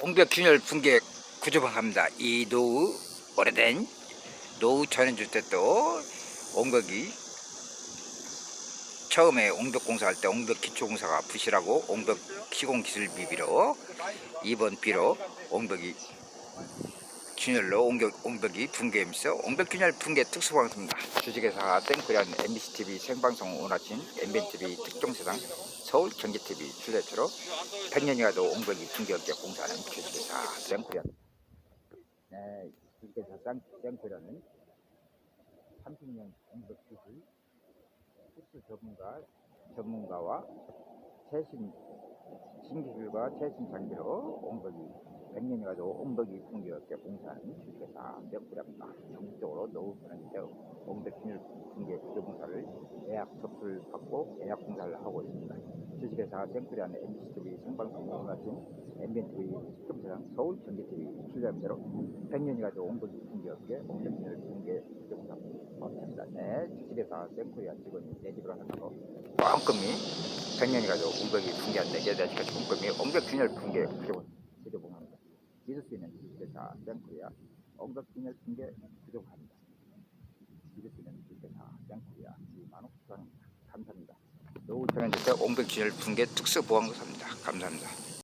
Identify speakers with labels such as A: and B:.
A: 옹벽 균열 붕괴 구조방합니다. 이 노후 오래된 노후 전원주택도 옹벽이 처음에 옹벽 공사할 때 옹벽 기초공사가 부실하고 옹벽 시공 기술 미비로 2번 비로 옹벽이 균열로 옹벽, 옹벽이 붕괴하면서 옹벽 균열 붕괴 특수방송입니다. 주식회사 땡코리안 MBCTV 생방송 원하신 MBCTV 특종세상 서울 경기TV 출연처로 100년이 가도 옹벽이 붕괴업계 공사하는 주식회사 땡코리안 네, 땡- 땡코리안은 30년 옹벽 기술 특수 전문가 전문가와 최신 신기술과 최신 장비로 옹벽이 100년이 가도 옹벽이 붕괴업계 공사하는 주식회사 땡코리안입니다. 전국적으로 노후 편한데 옹벽 균열 붕괴 구조 공사를 예약 접수를 받고 예약 공사를 하고 있습니다. 주식회사 땡코리안 MBCTV 생방송 원하신 MBNTV 특종사장 서울 경기TV 출연자로 100년이 가도 옹벽이 붕괴업계 옹벽 균열 붕괴 구조 공사 합니다. 네, 주식회사 땡코리안 직원이 내 집으로 하는 거 꼼꼼히 100년이 가도 옹벽이 붕괴한다. 예대시까지 꼼꼼히 옹벽 균열 붕괴 구조 구조 공사합니다. 믿을 수 있는 주식회사 땡코리아 옹벽 균열 붕괴 구조 공사합니다. 믿을 수 있는 주식회사 땡코리아 이만호 감사합니다. 노후 전환주택 옹벽 균열 붕괴 특수 보강도사입니다. 감사합니다.